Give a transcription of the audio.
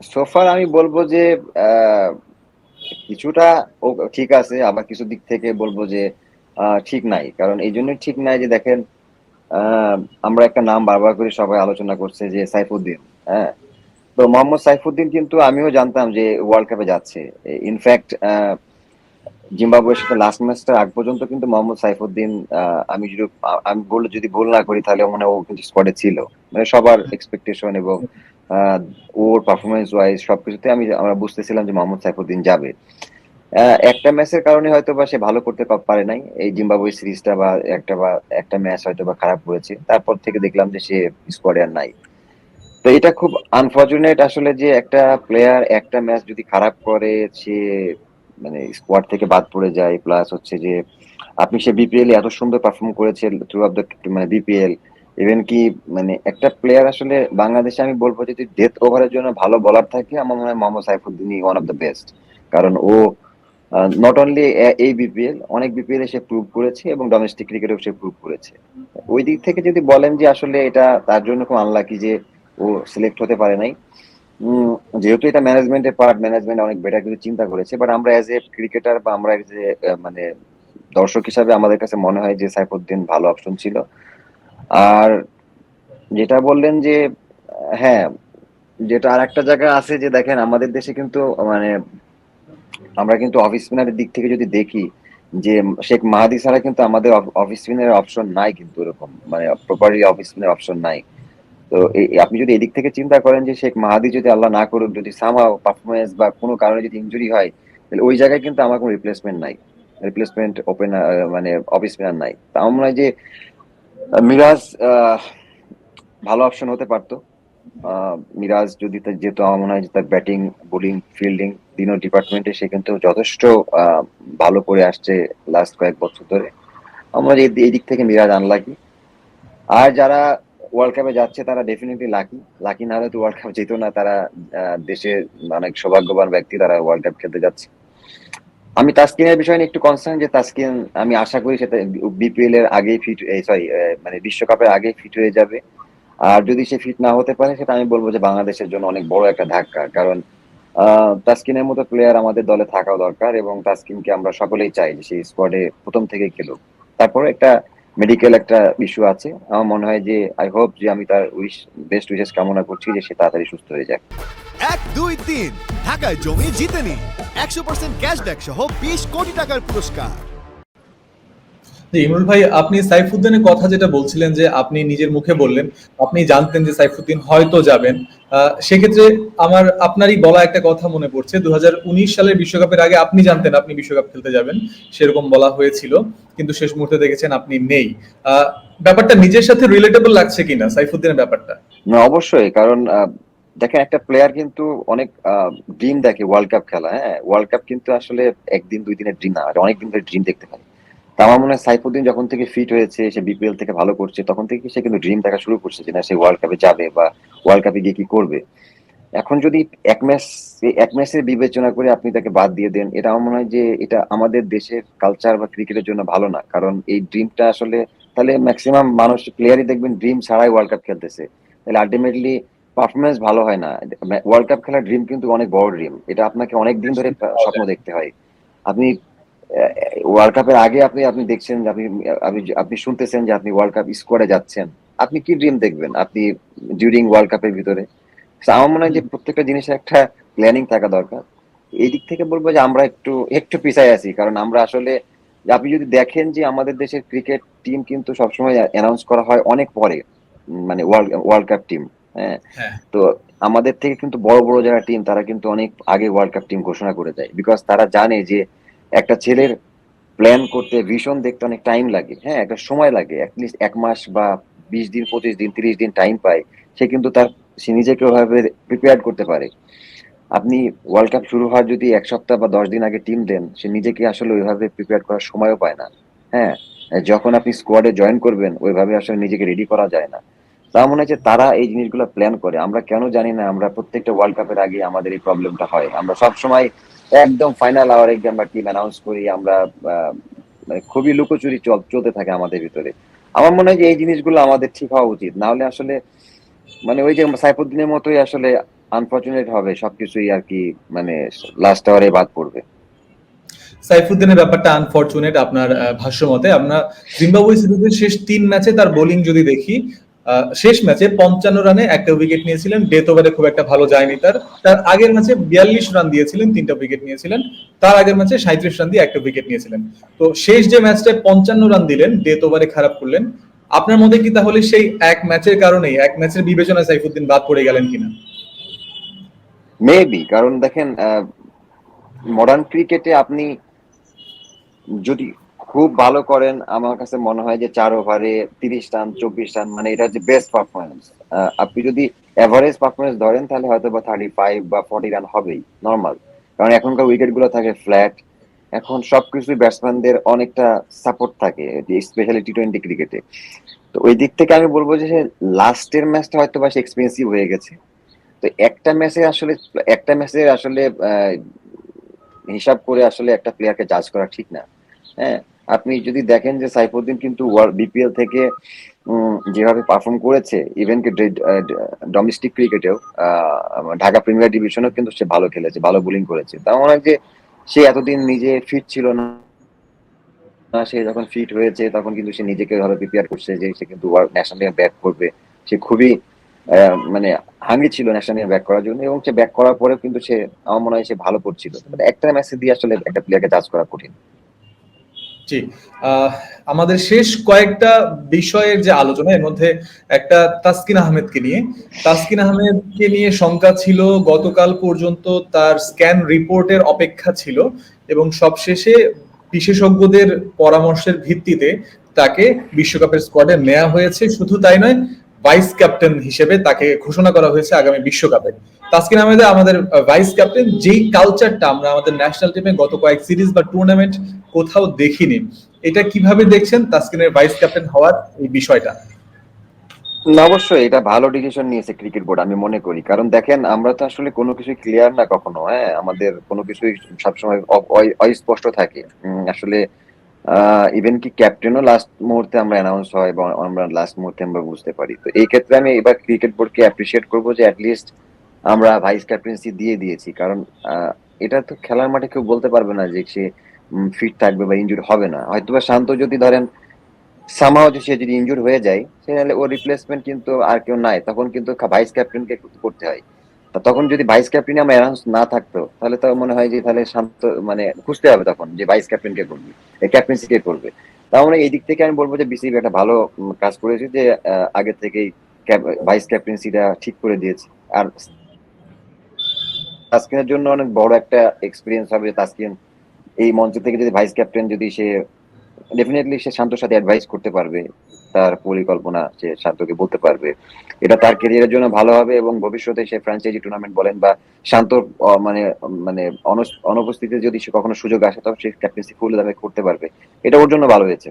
সোফার আমি বলব যে কিছুটা ঠিক আছে, আবার কিছু দিক থেকে বলব যে ঠিক নাই। কারণ এই জন্য ঠিক নাই যে দেখেন আমরা একটা নাম বারবার করে সবাই আলোচনা করছে যে সাইফুদ্দিন হ্যাঁ? তো মোহাম্মদ সাইফুদ্দিন কিন্তু আমিও জানতাম যে ওয়ার্ল্ড কাপে যাচ্ছে। ইনফ্যাক্ট জিম্বাবুয়ের সাথে লাস্ট ম্যাচটা আগ পর্যন্ত কিন্তু মোহাম্মদ সাইফুদ্দিন আমি যদি আমি বললে যদি ভুল না করি তাহলে মনে ও কিন্তু স্কোয়াডে ছিল। মানে সবার এক্সপেকটেশন এবং ওর পারফরমেন্স ওয়াইজ সবকিছুতে আমি, আমরা বুঝতেছিলাম যে মোহাম্মদ সাইফুদ্দিন যাবে। একটা ম্যাচের কারণে হয়তো বা সে ভালো করতে পারে নাই। এই জিম্বাবুয়ে সিরিজটা বা একটা বা একটা ম্যাচ হয়তো বা খারাপ করেছে। তারপর থেকে দেখলাম যে সে স্কোয়াডে আর নাই। তো এটা খুব আনফরচুনেট আসলে যে একটা প্লেয়ার একটা ম্যাচ যদি খারাপ করে, সে মানে স্কোয়াড থেকে বাদ পড়ে যায়। প্লাস হচ্ছে যে, আপনি সে বিপিএল এত সুন্দর পারফর্ম করেছে থ্রু অফ দ্য মানে বিপিএল ইভেন কি মানে একটা প্লেয়ার আসলে বাংলাদেশে আমি বলব যদি ডেথ ওভারের জন্য ভালো বলার থাকে, আমার মনে হয় মোহাম্মদ সাইফুদ্দিনই ওয়ান অফ দ্য বেস্ট কারণ ও নট অনলি এই বিপিএল অনেক বিপিএল সে প্রুভ করেছে এবং ডোমেস্টিক ক্রিকেটেও সে প্রুভ করেছে। ওই দিক থেকে যদি বলেন যে আসলে এটা তার জন্য খুব আনলাকি যে ও সিলেক্ট হতে পারে নাই। যেহেতু এটা ম্যানেজমেন্টের পার্ট ম্যানেজমেন্ট অনেক বেটার কিছু চিন্তা করেছে বাট আমরা অ্যাজ এ ক্রিকেটার বা আমরা এ মানে দর্শক হিসাবে আমাদের কাছে মনে হয় যে সাইফুদ্দিন ভালো অপশন ছিল। আর যেটা বললেন যে হ্যাঁ যেটা আর একটা জায়গা আছে যে দেখেন, আমাদের দেশে কিন্তু মানে আমরা কিন্তু অফিস স্পিনারের দিক থেকে যদি দেখি, যে শেখ মাহাদি ছাড়া কিন্তু আমাদের অফিস স্পিনারের অপশন নাই কিন্তু এরকম মানে প্রপারলি অফিস স্পিনার অপশন নাই। তো আপনি যদি এদিক থেকে চিন্তা করেন যে শেখ মাহাদি যদি আল্লাহ না করুক, যদি সামহাও পারফরমেন্স বা কোনো কারণে যদি ইঞ্জুরি হয়, তাহলে ওই জায়গায় কিন্তু আমার কোনো রিপ্লেসমেন্ট নাই। রিপ্লেসমেন্ট ওপেন মানে অফিস স্পিনার নাই। তা আমার যে মিরাজ ভালো অপশন হতে পারতো। মিরাজ যদি যেহেতু আমার মনে হয় যে তার ব্যাটিং বোলিং ফিল্ডিং তিনও ডিপার্টমেন্টে সে কিন্তু যথেষ্ট ভালো করে আসছে লাস্ট কয়েক বছর ধরে। আমার এই দিক থেকে মিরাজ আনলাকি আর যারা ওয়ার্ল্ড কাপে যাচ্ছে, তারা ডেফিনেটলি লাকি লাকি না হলে তো ওয়ার্ল্ড কাপ যেত না। তারা দেশের অনেক সৌভাগ্যবান ব্যক্তি, তারা ওয়ার্ল্ড কাপ খেলতে যাচ্ছে। আমি তাসকিনের বিষয় একটু কনসার্ন যে তাসকিন, আমি আশা করি সেটা বিপিএল এর আগে ফিট সরি মানে বিশ্বকাপের আগে ফিট হয়ে যাবে। আর যদি সে ফিট না হতে পারে, সেটা আমি বলব যে বাংলাদেশের জন্য অনেক বড় একটা ধাক্কা। কারণ তাসকিনের মতো প্লেয়ার আমাদের দলে থাকাও দরকার এবং তাসকিনকে আমরা সকলেই চাই যে সেই স্কোয়াডে প্রথম থেকে খেলুক। তারপরে একটা মেডিকেল একটা ইস্যু আছে। আমার মনে হয় যে আই হোপ যে আমি তার উইশ বেস্ট উইশেস কামনা করছি যে সে তাড়াতাড়ি সুস্থ হয়ে যাক। এক, দুই, তিন। ঢাকায় জমি জিতে নিন একশো পার্সেন্ট ক্যাশব্যাক সহ বিশ কোটি টাকার পুরস্কার। জি, ইমরুল ভাই, আপনি সাইফুদ্দিনের কথা যেটা বলছিলেন যে আপনি নিজের মুখে বললেন, আপনি জানতেন যে সাইফুদ্দিন হয়তো যাবেন। সেক্ষেত্রে আমার, আপনারই বলা একটা কথা মনে পড়ছে দু সালের বিশ্বকাপের আগে আপনি জানতেন আপনি বিশ্বকাপ খেলতে যাবেন, সেরকম বলা হয়েছিল, কিন্তু শেষ মুহূর্তে দেখেছেন আপনি নেই। ব্যাপারটা নিজের সাথে রিলেটেবল লাগছে কিনা, সাইফুদ্দিনের ব্যাপারটা? না, অবশ্যই, কারণ দেখেন একটা প্লেয়ার কিন্তু অনেক ড্রিম দেখে ওয়ার্ল্ড কাপ খেলা হ্যাঁ? ওয়ার্ল্ড কাপ কিন্তু আসলে একদিন, দুই দিনের ড্রিম না অনেক দিন ধরে ড্রিম দেখতে পারে তা আমার মনে হয় সাইফুদ্দিন যখন থেকে ফিট হয়েছে সে বিপিএল থেকে ভালো করছে তখন থেকে সে কিন্তু ড্রিম দেখা শুরু করছে যে না সে ওয়ার্ল্ড কাপে যাবে বা ওয়ার্ল্ড কাপে গিয়ে কি করবে। এখন যদি এক ম্যাচ এক ম্যাচের বিবেচনা করে আপনি তাকে বাদ দিয়ে দেন এটা আমার মনে হয় যে এটা আমাদের দেশের কালচার বা ক্রিকেটের জন্য ভালো না। কারণ এই ড্রিমটা আসলে তাহলে ম্যাক্সিমাম মানুষ প্লেয়ারই দেখবেন ড্রিম ছাড়াই ওয়ার্ল্ড কাপ খেলতেছে। তাহলে আলটিমেটলি পারফরমেন্স ভালো হয় না। ওয়ার্ল্ড কাপ খেলার ড্রিম কিন্তু অনেক বড় ড্রিম এটা আপনাকে অনেক দিন ধরে স্বপ্ন দেখতে হয়। আপনি ওয়ার্ল্ড কাপের আগে আপনি আপনি দেখছেন আপনি আপনি আপনি শুনতেছেন যে আপনি ওয়ার্ল্ড কাপ স্কোয়াডে যাচ্ছেন। আপনি কি ড্রিম দেখবেন? আপনি ডিউরিং ওয়ার্ল্ড কাপের ভিতরে? আমার মনে হয় যে প্রত্যেকটা জিনিসের একটা প্ল্যানিং থাকা দরকার। এই দিক থেকে বলব যে আমরা একটু একটু পিছায় আছি। কারণ আমরা আসলে আপনি যদি দেখেন যে আমাদের দেশের ক্রিকেট টিম কিন্তু সবসময় অ্যানাউন্স করা হয় অনেক পরে মানে ওয়ার্ল্ড ওয়ার্ল্ড কাপ টিম হ্যাঁ? হ্যাঁ। তো আমাদের থেকে কিন্তু বড় বড় যারা টিম তারা কিন্তু অনেক আগে ওয়ার্ল্ড কাপ টিম ঘোষণা করে দেয়। বিকজ তারা জানে যে একটা ছেলের প্ল্যান করতে ভীষণ দেখতে অনেক টাইম লাগে হ্যাঁ একটা সময় লাগে অ্যাটলিস্ট এক মাস বা বিশ দিন, পঁচিশ দিন, তিরিশ দিন টাইম পায়, সে কিন্তু তার, সে নিজেকে ওভাবে প্রিপেয়ার করতে পারে। আপনি ওয়ার্ল্ড কাপ শুরু হওয়ার যদি এক সপ্তাহ বা দশ দিন আগে টিম দেন, সে নিজেকে আসলে ওইভাবে প্রিপেয়ার করার সময়ও পায় না হ্যাঁ যখন আপনি স্কোয়াডে জয়েন করবেন, ওইভাবে আসলে নিজেকে রেডি করা যায় না। তা মনে যে তারা এই জিনিসগুলো প্ল্যান করে। আমরা কেন জানি না, আমরা প্রত্যেকটা ওয়ার্ল্ড কাপের আগে আমাদের এই প্রবলেমটা হয়। আমরা সব সময় একদম ফাইনাল আওয়ারে গিয়ে আমরা টিম অ্যানাউন্স করি, আমরা মানে খুবই লুকোচুরি চল, চলতে থাকে আমাদের ভিতরে। আমার মনে হয় যে এই জিনিসগুলো আমাদের ঠিক হওয়া উচিত। না হলে আসলে মানে ওই যে সাইফুদ্দিনের মতোই আসলে আনফরচুনেট হবে, সবকিছুই আর কি মানে লাস্ট আওয়ারে বাদ পড়বে। সাইফুদ্দিনের ব্যাপারটা আনফরচুনেট আপনার ভাষ্য মতে আমরা জিম্বাবুয়ে সিরিজের শেষ তিন ম্যাচে তার বোলিং যদি দেখি শেষ ম্যাচে পঞ্চান্ন রানে একটা উইকেট নিয়েছিলেন। ডেথ ওভারে খুব একটা ভালো যায়নি তার। তার আগের ম্যাচে বিয়াল্লিশ রান দিয়েছিলেন, তিনটা উইকেট নিয়েছিলেন। তার আগের ম্যাচে সাঁত্রিশ রান দিয়ে একটা উইকেট নিয়েছিলেন। তো শেষ যে ম্যাচটায় পঞ্চান্ন রান দিলেন ডেথ ওভারে খারাপ করলেন। আপনার মধ্যে কি তাহলে সেই এক ম্যাচের কারণেই, এক ম্যাচের বিবেচনায় সাইফুদ্দিন বাদ পড়ে গেলেন কিনা? মেবি কারণ দেখেন মডার্ন ক্রিকেটে আপনি যদি খুব ভালো করেন। আমার কাছে মনে হয় যে চার ওভারে তিরিশ রান, চব্বিশ রান মানে এটা হচ্ছে বেস্ট পারফরমেন্স আপনি যদি এভারেজ পারফরমেন্স ধরেন, তাহলে হয়তো বা থার্টি ফাইভ বা ফর্টি রান হবেই নর্মাল কারণ এখনকার উইকেটগুলো থাকে ফ্ল্যাট এখন সবকিছু ব্যাটসম্যানদের অনেকটা সাপোর্ট থাকে স্পেশালি টি টোয়েন্টি ক্রিকেটে তো ওই দিক থেকে আমি বলব যে লাস্টের ম্যাচটা হয়তো বা সে এক্সপেন্সিভ হয়ে গেছে। তো একটা ম্যাচে আসলে, একটা ম্যাচে আসলে হিসাব করে আসলে একটা প্লেয়ারকে জাজ করা ঠিক না। হ্যাঁ? আপনি যদি দেখেন যে সাইফুদ্দিন কিন্তু বিপিএল থেকে যেভাবে পারফর্ম করেছে ইভেন কি ডোমেস্টিক ক্রিকেটেও ঢাকা প্রিমিয়ার ডিভিশনেও কিন্তু সে ভালো খেলেছে, ভালো বোলিং করেছে। তার মনে হয় যে, সে এতদিন নিজে ফিট ছিল না সে যখন ফিট হয়েছে, তখন কিন্তু সে নিজেকে ভাবে প্রিপেয়ার করছে যে সে কিন্তু ন্যাশনাল টিমে ব্যাক করবে। সে খুবই মানে হাঙ্গি ছিল ন্যাশনাল ব্যাক করার জন্য এবং সে ব্যাক করার পরেও কিন্তু সে, আমার মনে হয় সে ভালো করছিল। মানে একটা ম্যাচে দিয়ে আসলে একটা প্লেয়ারকে জাজ করা কঠিন। জি আমাদের শেষ কয়েকটা বিষয়ের যে আলোচনা, এর মধ্যে একটা তাসকিন আহমেদকে নিয়ে। তাসকিন আহমেদকে নিয়ে শঙ্কা ছিল, গতকাল পর্যন্ত তার স্ক্যান রিপোর্টের অপেক্ষা ছিল এবং সবশেষে বিশেষজ্ঞদের পরামর্শের ভিত্তিতে তাকে বিশ্বকাপের স্কোয়াডে নেওয়া হয়েছে। শুধু তাই নয় ভাইস ক্যাপ্টেন হিসেবে তাকে ঘোষণা করা হয়েছে আগামী বিশ্বকাপে। তাসকিন আহমেদ আমাদের ভাইস ক্যাপ্টেন, যেই কালচারটা আমরা আমাদের ন্যাশনাল টিমে গত কয়েক সিরিজ বা টুর্নামেন্ট কোথাও দেখিনি, এটা কীভাবে দেখছেন তাসকিনের ভাইস ক্যাপ্টেন হওয়ার এই বিষয়টা? অবশ্যই এটা ভালো ডিসিশন নিয়েছে ক্রিকেট বোর্ড আমি মনে করি। কারণ দেখেন, আমরা তো আসলে কোনো কিছু ক্লিয়ার না কখনো হ্যাঁ? আমাদের কোনো কিছুই সবসময় অস্পষ্ট থাকে। আসলে ইভেন কি ক্যাপ্টেনও লাস্ট মুহূর্তে আমরা অ্যানাউন্স হয় আমরা লাস্ট মুহূর্তে আমরা বুঝতে পারি। তো এই ক্ষেত্রে আমি এবার ক্রিকেট বোর্ডকে অ্যাপ্রিসিয়েট করব যে অ্যাটলিস্ট আমরা ভাইস ক্যাপ্টেন্সি দিয়ে দিয়েছি। কারণ এটা তো খেলার মাঠে কেউ বলতে পারবে না যে সে ফিট থাকবে বা ইনজুর হবে না। হয়তো বা শান্ত যদি ধরেন সামাও যদি সে যদি ইনজুর হয়ে যায় তাহলে ওর রিপ্লেসমেন্ট কিন্তু আর কেউ নাই। তখন কিন্তু ভাইস ক্যাপ্টেনকে করতে হয়। তখন যদি ভাইস ক্যাপ্টেন আমার অ্যানাউন্স না থাকতো, তাহলে তো মনে হয় যে তাহলে শান্ত মানে খুঁজতে হবে তখন যে ভাইস ক্যাপ্টেন কে করবে ক্যাপ্টেন্সি কে করবে। তার মানে এই দিক থেকে আমি বলব যে বিসিবি একটা ভালো কাজ করেছে যে আগে থেকেই ভাইস ক্যাপ্টেন্সিটা ঠিক করে দিয়েছে। আর তাসকিনের জন্য অনেক বড় একটা এক্সপিরিয়েন্স হবে তাসকিন এই মঞ্চ থেকে যদি ভাইস ক্যাপ্টেন যদি সে ডেফিনেটলি সে শান্তর সাথে অ্যাডভাইস করতে পারবে, তার পরিকল্পনা সে শান্তকে বলতে পারবে। এটা তার ক্যারিয়ারের জন্য ভালো হবে এবং ভবিষ্যতে সে ফ্র্যাঞ্চাইজি টুর্নামেন্ট বলেন বা শান্ত মানে মানে অনুপস্থিতিতে যদি সে কখনো সুযোগ আসে, তবে সে ক্যাপ্টেন্সি ফুল দামে করতে পারবে। এটা ওর জন্য ভালো হয়েছে।